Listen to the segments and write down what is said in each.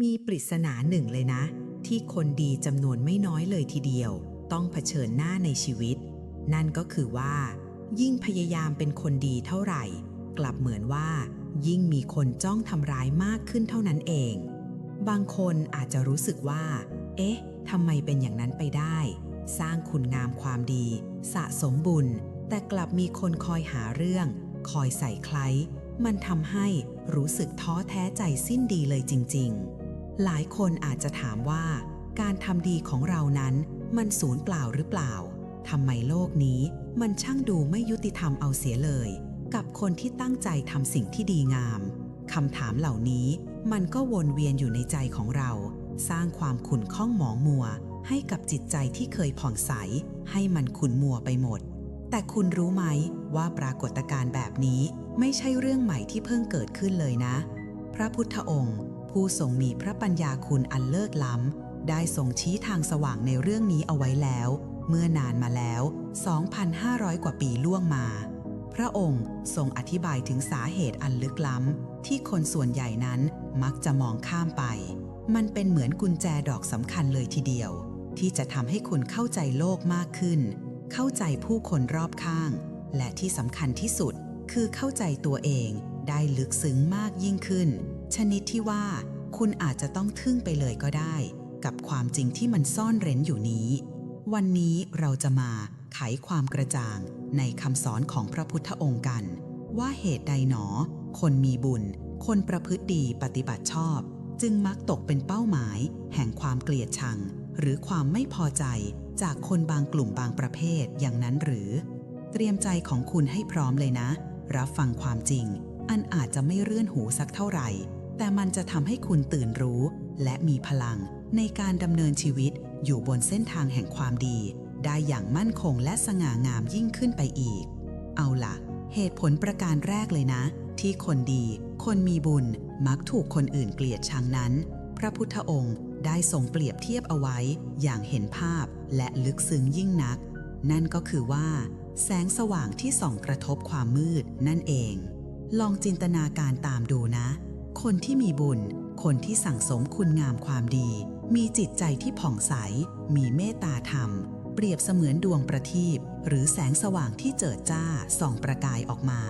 มีปริศนาหนึ่งเลยนะ ที่คนดีจำนวนไม่น้อยเลยทีเดียว ต้องเผชิญหน้าในชีวิต นั่นก็คือว่า ยิ่งพยายามเป็นคนดีเท่าไหร่ กลับเหมือนว่า ยิ่งมีคนจ้องทำร้ายมากขึ้นเท่านั้นเอง บางคนอาจจะรู้สึกว่า เอ๊ะทำไมเป็นอย่างนั้นไปได้ สร้างคุณงามความดี สะสมบุญ แต่กลับมีคนคอยหาเรื่อง คอยใส่ใครมันทำให้รู้สึกท้อแท้ใจสิ้นดีเลยจริง ๆ หลายคนอาจจะถามว่า การทำดีของเรานั้นมันสูญเปล่าหรือเปล่าทำไมโลกนี้มันช่างดูไม่ยุติธรรมเอาเสียเลย กับคนที่ตั้งใจทำสิ่งที่ดีงามคำถามเหล่านี้มันก็วนเวียนอยู่ในใจของเรา สร้างความขุ่นข้องหมองมัว ให้กับจิตใจที่เคยผ่องใส ให้มันขุ่นมัวไปหมด แต่คุณรู้ไหมว่าปรากฏการณ์แบบนี้ไม่ใช่เรื่องใหม่ที่เพิ่งเกิดขึ้นเลยนะ พระพุทธองค์ ผู้ทรงมีพระปัญญาคุณอันเลิศล้ำ ได้ทรงชี้ทางสว่างในเรื่องนี้เอาไว้แล้ว เมื่อนานมาแล้ว 2,500 กว่าปีล่วงมา พระองค์ทรงอธิบายถึงสาเหตุอันลึกล้ำ ที่คนส่วนใหญ่นั้นมักจะมองข้ามไป มันเป็นเหมือนกุญแจดอกสำคัญเลยทีเดียว ที่จะทำให้คุณเข้าใจโลกมากขึ้น เข้าใจผู้คนรอบข้าง และที่สำคัญที่สุดคือเข้าใจตัวเองได้ลึกซึ้งมากยิ่งขึ้น ชนิดที่ว่าคุณอาจจะต้องทึ่งไปเลยก็ได้ กับความจริงที่มันซ่อนเร้นอยู่นี้ วันนี้เราจะมาไขความกระจ่างในคำสอนของพระพุทธองค์กัน ว่าเหตุใดหนอ คนมีบุญ คนประพฤติดีปฏิบัติชอบ จึงมักตกเป็นเป้าหมาย แห่งความเกลียดชัง หรือความไม่พอใจจากคนบางกลุ่มบางประเภทอย่างนั้นหรือ เตรียมใจของคุณให้พร้อมเลยนะ รับฟังความจริง อันอาจจะไม่เรื่อนหูสักเท่าไหร่ แต่มันจะทำให้คุณตื่นรู้ และมีพลังในการดำเนินชีวิตอยู่บนเส้นทางแห่งความดี ได้อย่างมั่นคงและสง่างามยิ่งขึ้นไปอีก เอาล่ะ เหตุผลประการแรกเลยนะ ที่คนดี คนมีบุญมักถูกคนอื่นเกลียดชังนั้น พระพุทธองค์ได้ทรงเปรียบเทียบเอาไว้อย่างเห็นภาพและลึกซึ้งยิ่งนัก นั่นก็คือว่า แสงสว่างที่ส่องกระทบความมืดนั่นเอง ลองจินตนาการตามดูนะ คนที่มีบุญ คนที่สั่งสมคุณงามความดี มีจิตใจที่ผ่องใส มีเมตตาธรรม เปรียบเสมือนดวงประทีปหรือแสงสว่างที่เจิดจ้าส่องประกายออกมา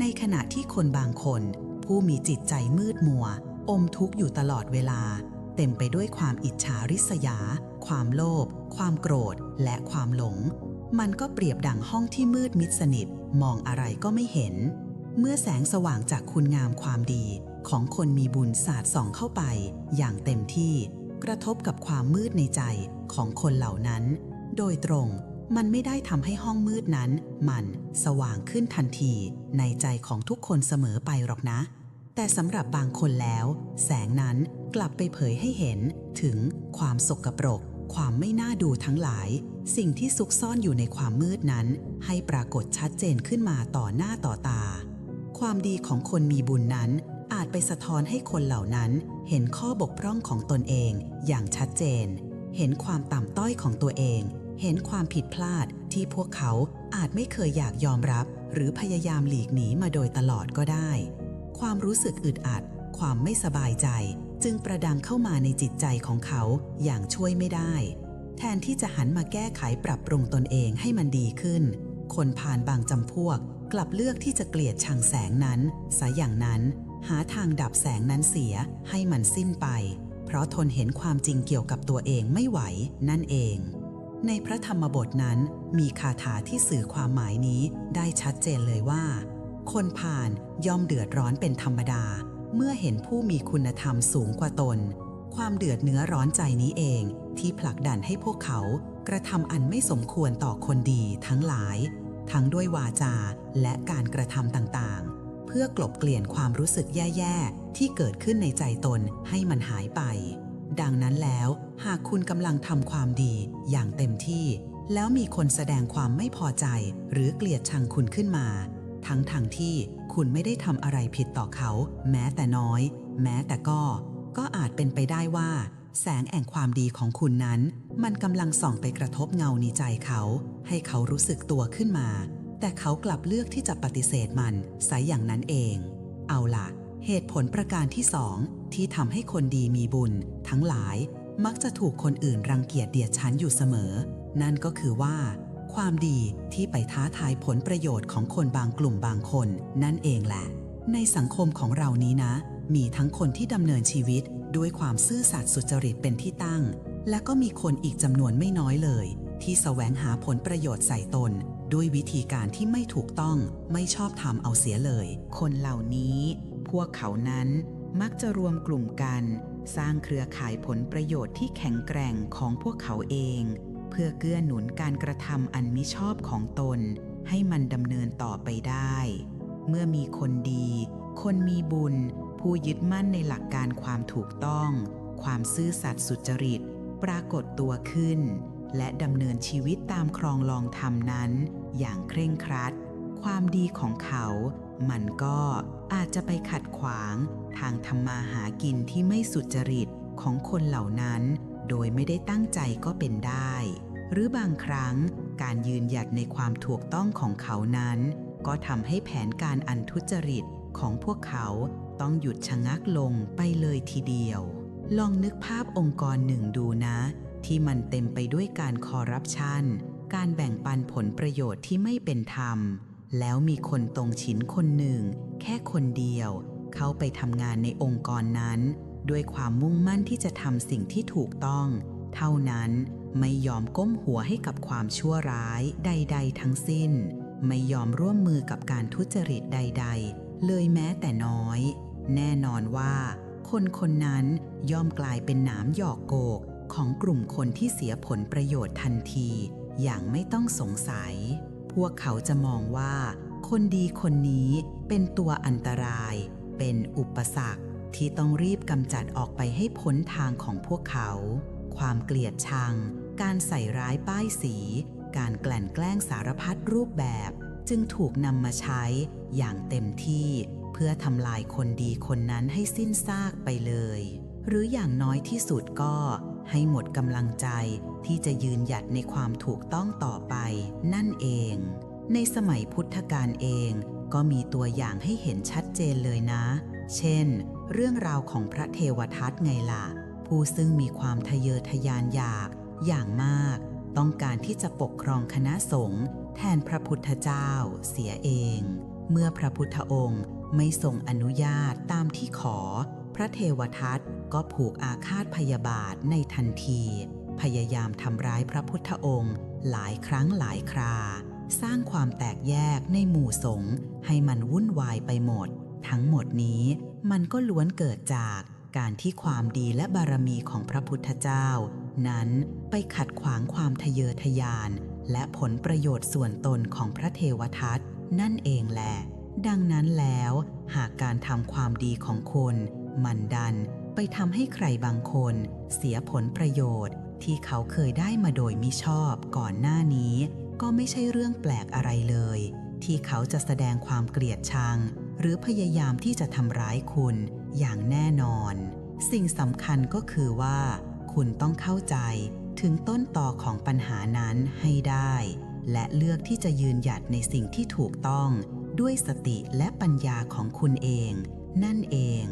ในขณะที่คนบางคน ผู้มีจิตใจมืดมัว อมทุกข์อยู่ตลอดเวลา เต็มไปด้วยความอิจฉาริษยา ความโลภความโกรธ และความหลง มันก็เปรียบดังห้องที่มืดมิดสนิท มองอะไรก็ไม่เห็นเมื่อแสงสว่างจากคุณงามความดี ของคนมีบุญศาสาดส่องเข้าไป อย่างเต็มที่กระทบกับความมืดในใจของคนเหล่านั้น โดยตรงมันไม่ได้ทำให้ห้องมืดนั้น มันสว่างขึ้นทันทีในใจของทุกคนเสมอไปหรอกนะ แต่สำหรับบางคนแล้ว แสงนั้นกลับไปเผยให้เห็นถึงความสกปรก ความไม่น่าดูทั้งหลาย สิ่งที่ซุกซ่อนอยู่ในความมืดนั้น ให้ปรากฏชัดเจนขึ้นมาต่อหน้าต่อตา ความดีของคนมีบุญนั้น ไปสะท้อนให้คนเหล่านั้นเห็นข้อบกพร่องของตนเองอย่างชัดเจน เห็นความต่ำต้อยของตัวเอง เห็นความผิดพลาดที่พวกเขาอาจไม่เคยอยากยอมรับ หรือพยายามหลีกหนีมาโดยตลอดก็ได้ ความรู้สึกอึดอัด ความไม่สบายใจ จึงประดังเข้ามาในจิตใจของเขาอย่างช่วยไม่ได้ แทนที่จะหันมาแก้ไขปรับปรุงตนเองให้มันดีขึ้น คนผ่านบางจำพวก กลับเลือกที่จะเกลียดชังแสงนั้นซะอย่างนั้น หาทางดับแสงนั้นเสียให้มันสิ้นไป เพราะทนเห็นความจริงเกี่ยวกับตัวเองไม่ไหวนั่นเอง ในพระธรรมบทนั้นมีคาถาที่สื่อความหมายนี้ได้ชัดเจนเลยว่า คนผ่านย่อมเดือดร้อนเป็นธรรมดา เมื่อเห็นผู้มีคุณธรรมสูงกว่าตน ความเดือดเนื้อร้อนใจนี้เองที่ผลักดันให้พวกเขากระทำอันไม่สมควรต่อคนดีทั้งหลาย ทั้งด้วยวาจาและการกระทำต่างๆ เพื่อกลบเกลื่อนความรู้สึกแย่ๆ ที่เกิดขึ้นในใจตนให้มันหายไป ดังนั้นแล้ว หากคุณกำลังทำความดีอย่างเต็มที่ แล้วมีคนแสดงความไม่พอใจหรือเกลียดชังคุณขึ้นมา ทั้งทางที่คุณไม่ได้ทำอะไรผิดต่อเขา แม้แต่น้อย แม้แต่ก็ ก็อาจเป็นไปได้ว่า แสงแห่งความดีของคุณนั้น มันกำลังส่องไปกระทบเงาในใจเขา ให้เขารู้สึกตัวขึ้นมา แต่เขากลับเลือกที่จะปฏิเสธมันซะอย่างนั้นเอง เอาล่ะ เหตุผลประการที่สองที่ทำให้คนดีมีบุญ ทั้งหลายมักจะถูกคนอื่นรังเกียจเดียดฉันอยู่เสมอ นั่นก็คือว่า ความดีที่ไปท้าทายผลประโยชน์ของคนบางกลุ่มบางคน นั่นเองแหละ ในสังคมของเรานี้นะ มีทั้งคนที่ดำเนินชีวิตด้วยความซื่อสัตย์สุจริตเป็นที่ตั้ง และก็มีคนอีกจำนวนไม่น้อยเลย ที่แสวงหาผลประโยชน์ใส่ตน ด้วยวิธีการที่ไม่ถูกต้องไม่ชอบทำเอาเสียเลย คนเหล่านี้ พวกเขานั้นมักจะรวมกลุ่มกัน สร้างเครือข่ายผลประโยชน์ที่แข็งแกร่งของพวกเขาเอง เพื่อเกื้อหนุนการกระทำอันมิชอบของตน ให้มันดำเนินต่อไปได้ เมื่อมีคนดี คนมีบุญ ผู้ยึดมั่นในหลักการความถูกต้อง ความซื่อสัตย์สุจริต ปรากฏตัวขึ้น และดำเนินชีวิตตามครองลองธรรมนั้น อย่างเคร่งครัด ความดีของเขา มันก็อาจจะไปขัดขวางทางทำมาหากินที่ไม่สุจริตของคนเหล่านั้น โดยไม่ได้ตั้งใจก็เป็นได้ หรือบางครั้งการยืนหยัดในความถูกต้องของเขานั้น ก็ทำให้แผนการอันทุจริตของพวกเขาต้องหยุดชะงักลงไปเลยทีเดียว ลองนึกภาพองค์กรหนึ่งดูนะ ที่มันเต็มไปด้วยการคอร์รัปชัน การแบ่งปันผลประโยชน์ที่ไม่เป็นธรรม แล้วมีคนตรงฉินคนหนึ่ง แค่คนเดียว เข้าไปทำงานในองค์กรนั้น ด้วยความมุ่งมั่นที่จะทำสิ่งที่ถูกต้อง เท่านั้นไม่ยอมก้มหัวให้กับความชั่วร้ายใด ๆ ทั้งสิ้น ไม่ยอมร่วมมือกับการทุจริตใด ๆ เลยแม้แต่น้อย แน่นอนว่า คนคนนั้นย่อมกลายเป็นหนามหยอกโกกของกลุ่มคนที่เสียผลประโยชน์ทันที อย่างไม่ต้องสงสัย พวกเขาจะมองว่า คนดีคนนี้เป็นตัวอันตราย เป็นอุปสรรคที่ต้องรีบกำจัดออกไปให้พ้นทางของพวกเขา ความเกลียดชัง การใส่ร้ายป้ายสี การแกลั่นแกล้งสารพัดรูปแบบ จึงถูกนำมาใช้อย่างเต็มที่ เพื่อทำลายคนดีคนนั้นให้สิ้นซากไปเลย หรืออย่างน้อยที่สุดก็ ให้หมดกำลังใจที่จะยืนหยัดในความถูกต้องต่อไป นั่นเอง ในสมัยพุทธกาลเองก็มีตัวอย่างให้เห็นชัดเจนเลยนะ เช่น เรื่องราวของพระเทวทัตไงล่ะ ผู้ซึ่งมีความทะเยอทะยานอยากอย่างมาก ต้องการที่จะปกครองคณะสงฆ์แทนพระพุทธเจ้าเสียเอง เมื่อพระพุทธองค์ไม่ทรงอนุญาตตามที่ขอ ระเทวทัตก็ผูกอาฆาตพยาบาทในทันที พยายามทำร้ายพระพุทธองค์ หลายครั้งหลายครา สร้างความแตกแยกในหมู่สงฆ์ให้มันวุ่นวายไปหมด ทั้งหมดนี้มันก็ล้วนเกิดจากการที่ความดีและบารมีของพระพุทธเจ้า นั้นไปขัดขวางความทะเยอทะยาน และผลประโยชน์ส่วนตนของพระเทวทัตนั่นเองแหละ ดังนั้นแล้ว หากการทำความดีของคน มันดันไปทำให้ใครบางคนเสียผลประโยชน์ที่เขาเคยได้มาโดยมิชอบก่อนหน้านี้ ก็ไม่ใช่เรื่องแปลกอะไรเลย ที่เขาจะแสดงความเกลียดชัง หรือพยายามที่จะทำร้ายคุณอย่างแน่นอน สิ่งสำคัญก็คือว่า คุณต้องเข้าใจถึงต้นต่อของปัญหานั้นให้ได้ และเลือกที่จะยืนหยัดในสิ่งที่ถูกต้อง ด้วยสติและปัญญาของคุณเอง นั่นเอง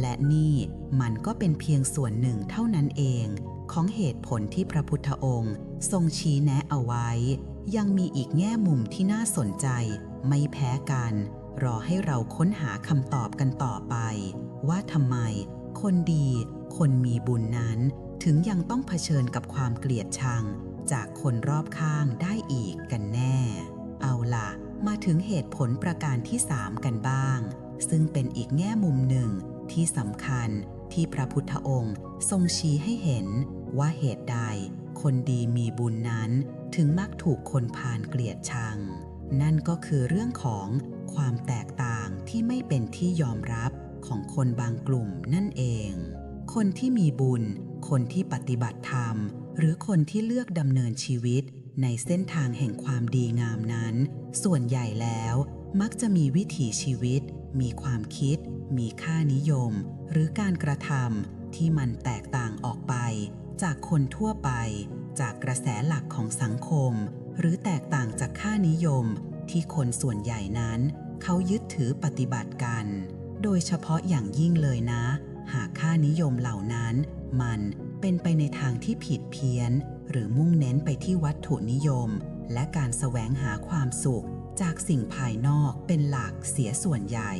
และนี่มันก็เป็นเพียงส่วนหนึ่งเท่านั้นเอง ของเหตุผลที่พระพุทธองค์ ทรงชี้แนะเอาไว้ ยังมีอีกแง่มุมที่น่าสนใจ ไม่แพ้กัน รอให้เราค้นหาคำตอบกันต่อไป ว่าทำไม คนดี คนมีบุญนั้น ถึงยังต้องเผชิญกับความเกลียดชัง จากคนรอบข้างได้อีกกันแน่ เอาล่ะ มาถึงเหตุผลประการที่3กันบ้าง ซึ่งเป็นอีกแง่มุมหนึ่ง ที่สำคัญที่พระพุทธองค์ทรงชี้ให้เห็นว่าเหตุใด คนดีมีบุญนั้นถึงมักถูกคนพาลเกลียดชัง นั่นก็คือเรื่องของความแตกต่างที่ไม่เป็นที่ยอมรับของคนบางกลุ่มนั่นเอง คนที่มีบุญ คนที่ปฏิบัติธรรม หรือคนที่เลือกดำเนินชีวิต ในเส้นทางแห่งความดีงามนั้น ส่วนใหญ่แล้วมักจะมีวิถีชีวิต มีความคิด มีค่านิยม หรือการกระทำที่มันแตกต่างออกไป จากคนทั่วไป จากกระแสหลักของสังคม หรือแตกต่างจากค่านิยม ที่คนส่วนใหญ่นั้น เขายึดถือปฏิบัติกัน โดยเฉพาะอย่างยิ่งเลยนะ หากค่านิยมเหล่านั้น มันเป็นไปในทางที่ผิดเพี้ยน หรือมุ่งเน้นไปที่วัตถุนิยม และการแสวงหาความสุข จากสิ่งภายนอกเป็นหลักเสียส่วนใหญ่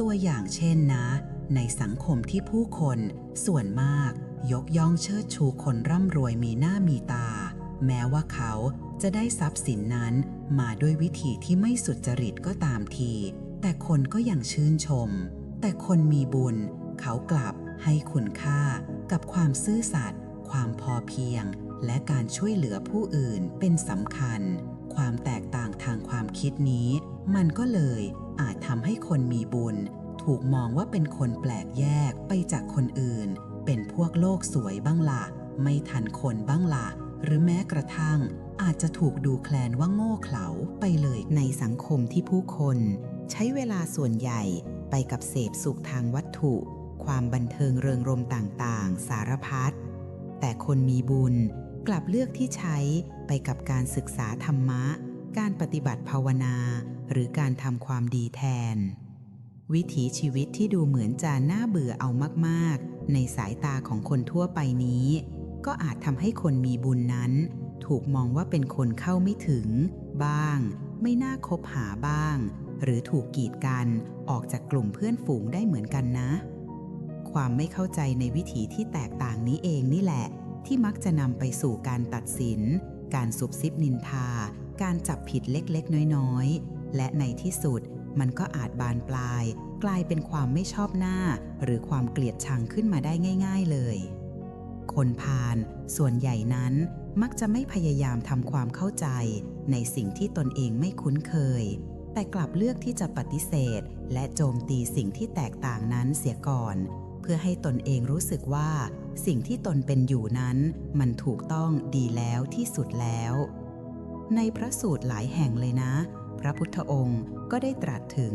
ตัวอย่างเช่นนะ ในสังคมที่ผู้คนส่วนมากยกย่องเชิดชูคนร่ำรวยมีหน้ามีตา แม้ว่าเขาจะได้ทรัพย์สินนั้นมาด้วยวิธีที่ไม่สุจริตก็ตามที แต่คนก็ยังชื่นชม แต่คนมีบุญ เขากลับให้คุณค่ากับความซื่อสัตย์ความพอเพียง และการช่วยเหลือผู้อื่นเป็นสำคัญ ความแตกต่างทางความคิดนี้ มันก็เลยอาจทำให้คนมีบุญ ถูกมองว่าเป็นคนแปลกแยกไปจากคนอื่น เป็นพวกโลกสวยบ้างละ่ะ ไม่ทันคนบ้างละ่ะ หรือแม้กระทั่ง อาจจะถูกดูแคลนว่าโง่เขลาไปเลยในสังคมที่ผู้คน ใช้เวลาส่วนใหญ่ไปกับเสพสุขทางวัตถุ ความบันเทิงเริงรมต่างๆ สารพัดแต่คนมีบุญ กลับเลือกที่ใช้ไปกับการศึกษาธรรมะ การปฏิบัติภาวนา หรือการทำความดีแทน วิถีชีวิตที่ดูเหมือนจะน่าเบื่อเอามากๆ ในสายตาของคนทั่วไปนี้ ก็อาจทำให้คนมีบุญนั้น ถูกมองว่าเป็นคนเข้าไม่ถึง บ้าง ไม่น่าคบหาบ้าง หรือถูกกีดกันออกจากกลุ่มเพื่อนฝูงได้เหมือนกันนะ ความไม่เข้าใจในวิถีที่แตกต่างนี้เองนี่แหละ ที่มักจะนำไปสู่การตัดสิน การสุบซิบนินทา การจับผิดเล็กๆ น้อยๆ และในที่สุดมันก็อาจบานปลาย กลายเป็นความไม่ชอบหน้า หรือความเกลียดชังขึ้นมาได้ง่าย ๆ เลย คนพาลส่วนใหญ่นั้นมักจะไม่พยายามทำความเข้าใจ ในสิ่งที่ตนเองไม่คุ้นเคย แต่กลับเลือกที่จะปฏิเสธ และโจมตีสิ่งที่แตกต่างนั้นเสียก่อน เพื่อให้ตนเองรู้สึกว่า สิ่งที่ตนเป็นอยู่นั้น มันถูกต้องดีแล้วที่สุดแล้ว ในพระสูตรหลายแห่งเลยนะ พระพุทธองค์ก็ได้ตรัสถึง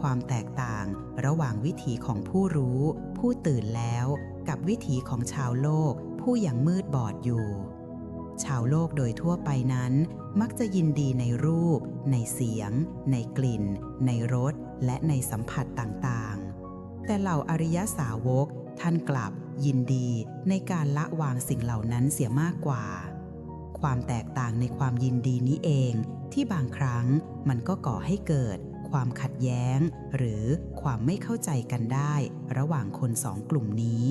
ความแตกต่างระหว่างวิถีของผู้รู้ ผู้ตื่นแล้ว กับวิถีของชาวโลก ผู้ยังมืดบอดอยู่ ชาวโลกโดยทั่วไปนั้น มักจะยินดีในรูป ในเสียง ในกลิ่น ในรสและในสัมผัสต่าง แต่เหล่าอริยสาวกท่านกลับยินดีในการละวางสิ่งเหล่านั้นเสียมากกว่า ความแตกต่างในความยินดีนี้เองที่บางครั้งมันก็ก่อให้เกิดความขัดแย้ง หรือความไม่เข้าใจกันได้ ระหว่างคนสองกลุ่มนี้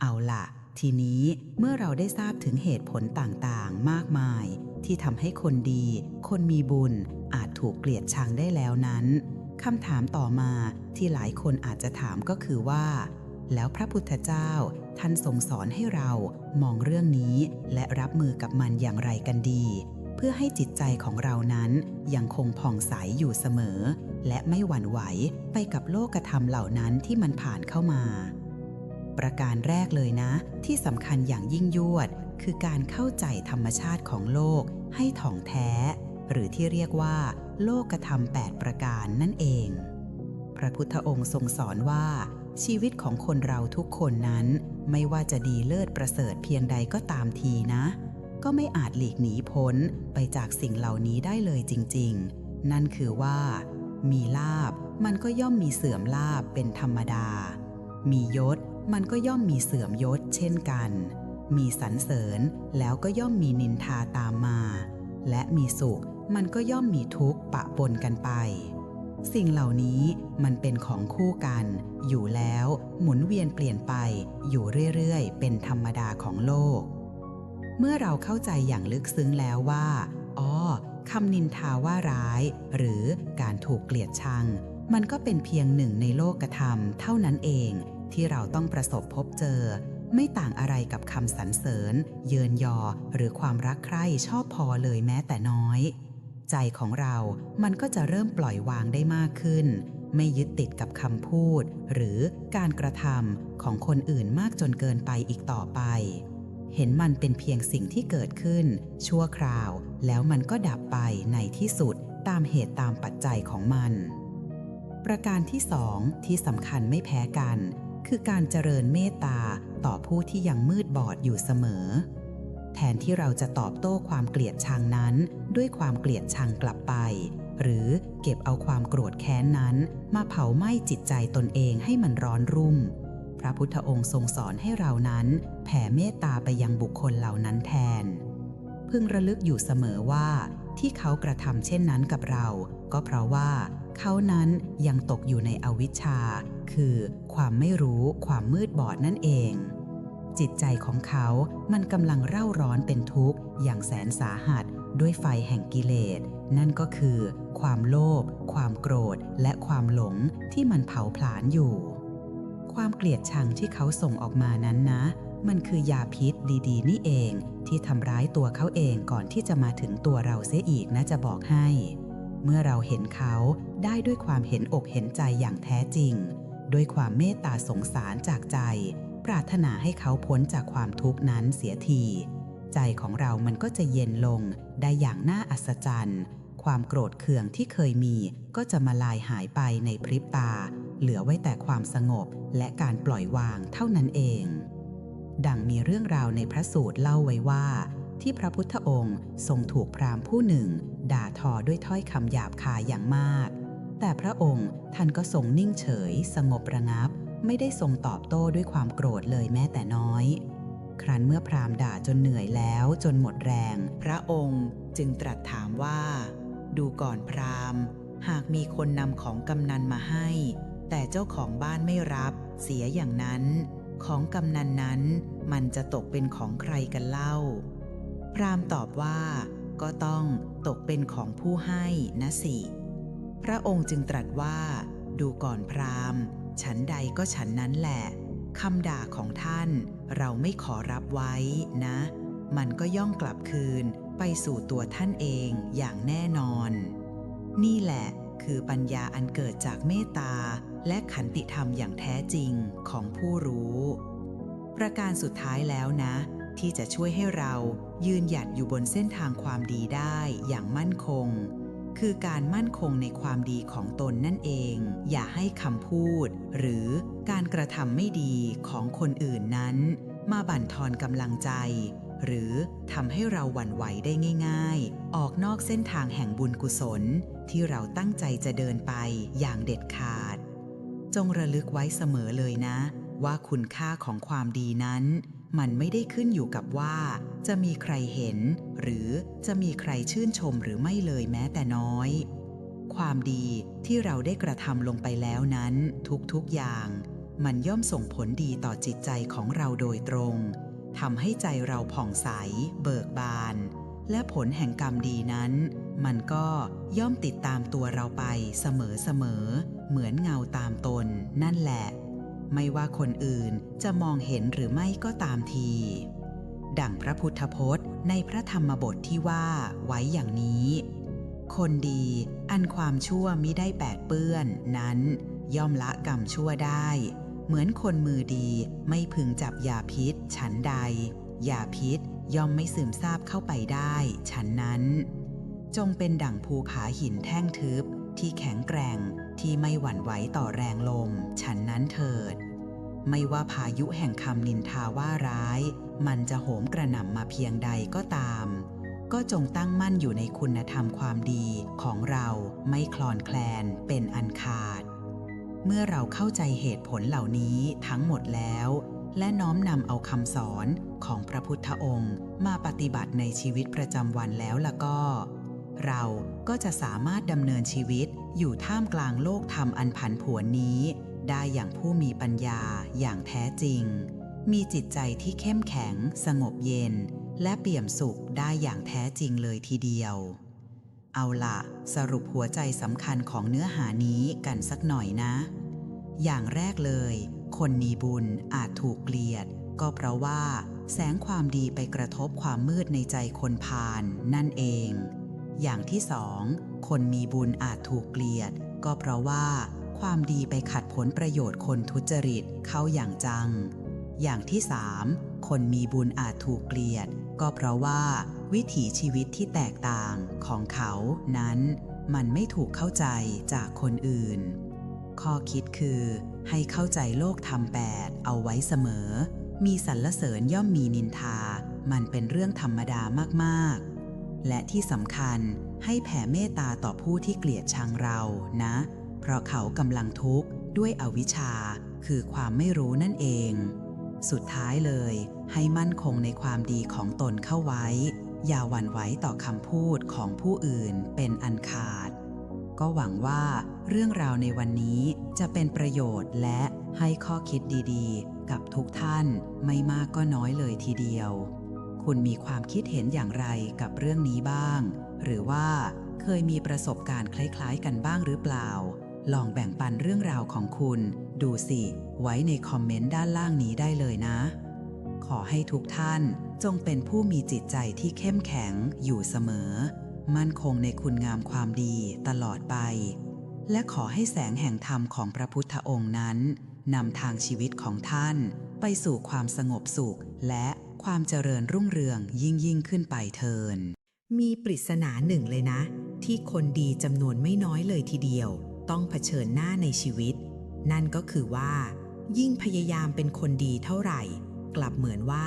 เอาล่ะ ทีนี้เมื่อเราได้ทราบถึงเหตุผลต่างๆ มากมาย ที่ทำให้คนดี คนมีบุญอาจถูกเกลียดชังได้แล้วนั้น คำถามต่อมาที่หลายคนอาจจะถามก็คือว่า แล้วพระพุทธเจ้าท่านทรงสอนให้เรามองเรื่องนี้และรับมือกับมันอย่างไรกันดี เพื่อให้จิตใจของเรานั้นยังคงผ่องใสอยู่เสมอ และไม่หวั่นไหวไปกับโลกธรรมเหล่านั้นที่มันผ่านเข้ามา ประการแรกเลยนะ ที่สำคัญอย่างยิ่งยวด คือการเข้าใจธรรมชาติของโลกให้ถ่องแท้ หรือที่เรียกว่า โลกธรรม 8 ประการนั่นเอง พระพุทธองค์ทรงสอนว่า ชีวิตของคนเราทุกคนนั้น ไม่ว่าจะดีเลิศประเสริฐเพียงใดก็ตามทีนะ ก็ไม่อาจหลีกหนีพ้นไปจากสิ่งเหล่านี้ได้เลยจริง ๆ นั่นคือว่า มีลาบมันก็ย่อมมีเสื่อมลาบเป็นธรรมดา มียศมันก็ย่อมมีเสื่อมยศเช่นกัน มีสรรเสริญแล้วก็ย่อมมีนินทาตามมา และมีสุข มันก็ย่อมมีทุกข์ปะปนกันไป สิ่งเหล่านี้มันเป็นของคู่กัน อยู่แล้วหมุนเวียนเปลี่ยนไปอยู่เรื่อยๆ เป็นธรรมดาของโลก เมื่อเราเข้าใจอย่างลึกซึ้งแล้วว่าอ๋อคำนินทาว่าร้าย หรือการถูกเกลียดชัง มันก็เป็นเพียงหนึ่งในโลกธรรมเท่านั้นเองที่เราต้องประสบพบเจอ ไม่ต่างอะไรกับคำสรรเสริญ เยินยอ หรือความรักใคร่ชอบพอเลยแม้แต่น้อย ใจของเรามันก็จะเริ่มปล่อยวางได้มากขึ้น ไม่ยึดติดกับคำพูด หรือการกระทำของคนอื่นมากจนเกินไปอีกต่อไป เห็นมันเป็นเพียงสิ่งที่เกิดขึ้น ชั่วคราว แล้วมันก็ดับไปในที่สุดตามเหตุตามปัจจัยของมัน ประการที่สองที่สำคัญไม่แพ้กัน คือการเจริญเมตตาต่อผู้ที่ยังมืดบอดอยู่เสมอ แทนที่เราจะตอบโต้ความเกลียดชังนั้น ด้วยความเกลียดชังกลับไป หรือเก็บเอาความโกรธแค้นนั้น มาเผาไหม้จิตใจตนเองให้มันร้อนรุ่ม พระพุทธองค์ทรงสอนให้เรานั้น แผ่เมตตาไปยังบุคคลเหล่านั้นแทน พึงระลึกอยู่เสมอว่า ที่เขากระทำเช่นนั้นกับเรา ก็เพราะว่า เขานั้นยังตกอยู่ในอวิชชา คือความไม่รู้ความมืดบอดนั่นเองจิตใจของเขา มันกำลังเร่าร้อนเป็นทุกข์อย่างแสนสาหัส ด้วยไฟแห่งกิเลส นั่นก็คือ ความโลภความโกรธ และความหลงที่มันเผาผลาญอยู่ ความเกลียดชังที่เขาส่งออกมานั้นนะ มันคือยาพิษดีๆ นี่เองที่ทำร้ายตัวเขาเองก่อนที่จะมาถึงตัวเราเสียอีกนะจะบอกให้ เมื่อเราเห็นเขาได้ด้วยความเห็นอกเห็นใจอย่างแท้จริง ด้วยความเมตตาสงสารจากใจ ปรารถนาให้เขาพ้นจากความทุกข์นั้นเสียที ใจของเรามันก็จะเย็นลงได้อย่างน่าอัศจรรย์ ความโกรธเคืองที่เคยมีก็จะมาลายหายไปในพริบตา เหลือไว้แต่ความสงบและการปล่อยวางเท่านั้นเอง ดังมีเรื่องราวในพระสูตรเล่าไว้ว่า ที่พระพุทธองค์ทรงถูกพราหมณ์ผู้หนึ่ง ด่าทอด้วยถ้อยคำหยาบคายอย่างมาก แต่พระองค์ท่านก็ทรงนิ่งเฉย สงบระงับ ไม่ได้ทรงตอบโต้ด้วยความโกรธเลยแม้แต่น้อย ครั้นเมื่อพราหมณ์ด่าจนเหนื่อยแล้วจนหมดแรง พระองค์จึงตรัสถามว่า ดูก่อนพราหมณ์ หากมีคนนำของกำนันมาให้ แต่เจ้าของบ้านไม่รับเสียอย่างนั้น ของกำนันนั้นมันจะตกเป็นของใครกันเล่า พราหมณ์ตอบว่า ก็ต้องตกเป็นของผู้ให้นะสิพระองค์จึงตรัสว่า ดูก่อนพราหมณ์ ฉันใดก็ฉันนั้นแหละคำด่าของท่าน เราไม่ขอรับไว้นะ มันก็ย่องกลับคืนไปสู่ตัวท่านเองอย่างแน่นอน นี่แหละคือปัญญาอันเกิดจากเมตตาและขันติธรรมอย่างแท้จริงของผู้รู้ ประการสุดท้ายแล้วนะ ที่จะช่วยให้เรายืนหยัดอยู่บนเส้นทางความดีได้อย่างมั่นคง คือการมั่นคงในความดีของตนนั่นเอง อย่าให้คำพูด หรือการกระทำไม่ดีของคนอื่นนั้น มาบั่นทอนกำลังใจ หรือทำให้เราหวั่นไหวได้ง่าย ๆ ออกนอกเส้นทางแห่งบุญกุศล ที่เราตั้งใจจะเดินไปอย่างเด็ดขาด จงระลึกไว้เสมอเลยนะ ว่าคุณค่าของความดีนั้น มันไม่ได้ขึ้นอยู่กับว่า จะมีใครเห็น หรือจะมีใครชื่นชมหรือไม่เลยแม้แต่น้อยความดีที่เราได้กระทำลงไปแล้วนั้น ทุกๆอย่าง มันย่อมส่งผลดีต่อจิตใจของเราโดยตรงทำให้ใจเราผ่องใส เบิกบาน และผลแห่งกรรมดีนั้น มันก็ย่อมติดตามตัวเราไปเสมอๆเหมือนเงาตามตน นั่นแหละ ไม่ว่าคนอื่นจะมองเห็นหรือไม่ก็ตามที ดั่งพระพุทธพจน์ในพระธรรมบทที่ว่าไว้อย่างนี้ คนดีอันความชั่วมิได้แปดเปื้อนนั้น ย่อมละกรรมชั่วได้ เหมือนคนมือดีไม่พึงจับยาพิษ ฉันใด ยาพิษย่อมไม่ซึมซาบเข้าไปได้ ฉันนั้น จงเป็นดั่งภูผาหินแท่งทึบ ที่แข็งแกร่งที่ไม่หวั่นไหวต่อแรงลม ฉันนั้นเถิด ไม่ว่าพายุแห่งคำนินทาว่าร้าย มันจะโหมกระหน่ำมาเพียงใดก็ตาม ก็จงตั้งมั่นอยู่ในคุณธรรมความดีของเราไม่คลอนแคลนเป็นอันขาด เมื่อเราเข้าใจเหตุผลเหล่านี้ทั้งหมดแล้ว และน้อมนำเอาคำสอนของพระพุทธองค์ มาปฏิบัติในชีวิตประจำวันแล้วล่ะก็ เราก็จะสามารถดำเนินชีวิตอยู่ท่ามกลางโลกธรรมอันผันผวนนี้ ได้อย่างผู้มีปัญญาอย่างแท้จริง มีจิตใจที่เข้มแข็ง สงบเย็น และเปี่ยมสุขได้อย่างแท้จริงเลยทีเดียว เอาละสรุปหัวใจสำคัญของเนื้อหานี้กันสักหน่อยนะ อย่างแรกเลย คนมีบุญอาจถูกเกลียด ก็เพราะว่า แสงความดีไปกระทบความมืดในใจคนพาลนั่นเอง อย่างที่สองคนมีบุญอาจถูกเกลียด ก็เพราะว่า ความดีไปขัดผลประโยชน์คนทุจริตเข้าอย่างจัง อย่างที่สามคนมีบุญอาจถูกเกลียด ก็เพราะว่า วิถีชีวิตที่แตกต่างของเขานั้น มันไม่ถูกเข้าใจจากคนอื่น ข้อคิดคือ ให้เข้าใจโลกธรรมแปดเอาไว้เสมอ มีสรรเสริญย่อมมีนินทา มันเป็นเรื่องธรรมดามากๆ และที่สำคัญให้แผ่เมตตาต่อผู้ที่เกลียดชังเรานะ เพราะเขากำลังทุกข์ด้วยอวิชชา คือความไม่รู้นั่นเอง สุดท้ายเลย ให้มั่นคงในความดีของตนเข้าไว้ อย่าหวั่นไหวต่อคำพูดของผู้อื่นเป็นอันขาด ก็หวังว่าเรื่องราวในวันนี้จะเป็นประโยชน์และให้ข้อคิดดีๆ กับทุกท่านไม่มากก็น้อยเลยทีเดียว คุณมีความคิดเห็นอย่างไรกับเรื่องนี้บ้าง หรือว่าเคยมีประสบการณ์คล้ายๆ กันบ้างหรือเปล่า ลองแบ่งปันเรื่องราวของคุณ ดูสิ ไว้ในคอมเมนต์ด้านล่างนี้ได้เลยนะ ขอให้ทุกท่านจงเป็นผู้มีจิตใจที่เข้มแข็งอยู่เสมอ มั่นคงในคุณงามความดีตลอดไป และขอให้แสงแห่งธรรมของพระพุทธองค์นั้นนำทางชีวิตของท่านไปสู่ความสงบสุข และความเจริญรุ่งเรืองยิ่งยิ่งขึ้นไปเทิน มีปริศนาหนึ่งเลยนะ ที่คนดีจำนวนไม่น้อยเลยทีเดียว ต้องเผชิญหน้าในชีวิต นั่นก็คือว่า ยิ่งพยายามเป็นคนดีเท่าไหร่ กลับเหมือนว่า